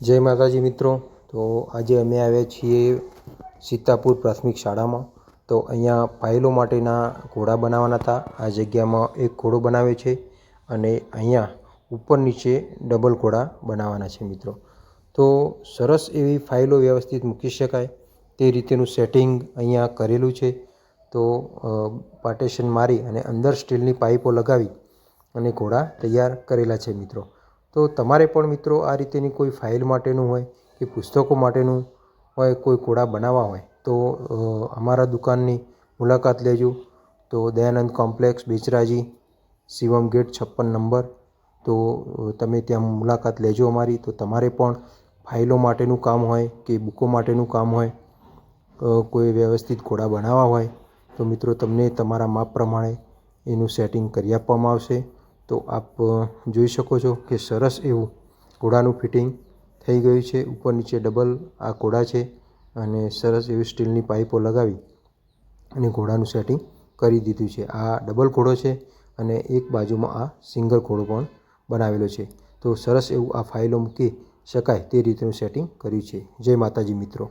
જય માતાજી મિત્રો. તો આજે અમે આવ્યા છીએ સીતાપુર પ્રાથમિક શાળામાં. તો અહીંયા ફાઇલો માટેના ઘોડા બનાવવાના હતા. આ જગ્યામાં એક ઘોડો બનાવે છે અને અહીંયા ઉપર નીચે ડબલ ઘોડા બનાવવાના છે મિત્રો. તો સરસ એવી ફાઇલો વ્યવસ્થિત મૂકી શકાય. તે રીતેનું સેટિંગ અહીંયા કરેલું છે. તો પાર્ટેશન મારી અને અંદર સ્ટીલની પાઇપો લગાવી અને ઘોડા તૈયાર કરેલા છે મિત્રો. તો તમારે પણ મિત્રો આ રીતેની કોઈ ફાઇલ માટેનું હોય કે પુસ્તકો માટેનું હોય, કોઈ કોડા બનાવવા હોય, તો અમારા દુકાનની મુલાકાત લેજો. તો દયાનંદ કોમ્પ્લેક્સ, બેચરાજી, શિવમ ગેટ, છપ્પન નંબર. તો તમે ત્યાં મુલાકાત લેજો અમારી. તો તમારે પણ ફાઇલો માટેનું કામ હોય કે બુકો માટેનું કામ હોય કોઈ વ્યવસ્થિત ઘોડા બનાવવા હોય, તો મિત્રો તમને તમારા માપ પ્રમાણે એનું સેટિંગ કરી આપવામાં આવશે. તો આપ જોઈ શકો છો કે સરસ એવું ઘોડાનું ફિટિંગ થઈ ગયું છે. ઉપર નીચે ડબલ આ ઘોડા છે અને સરસ એવી સ્ટીલની પાઇપો લગાવી અને ઘોડાનું સેટિંગ કરી દીધું છે. આ ડબલ ઘોડો છે અને એક બાજુમાં આ સિંગલ ઘોડો પણ બનાવેલો છે. તો સરસ એવું આ ફાઇલો મૂકી શકાય તે રીતનું સેટિંગ કર્યું છે. જય માતાજી મિત્રો.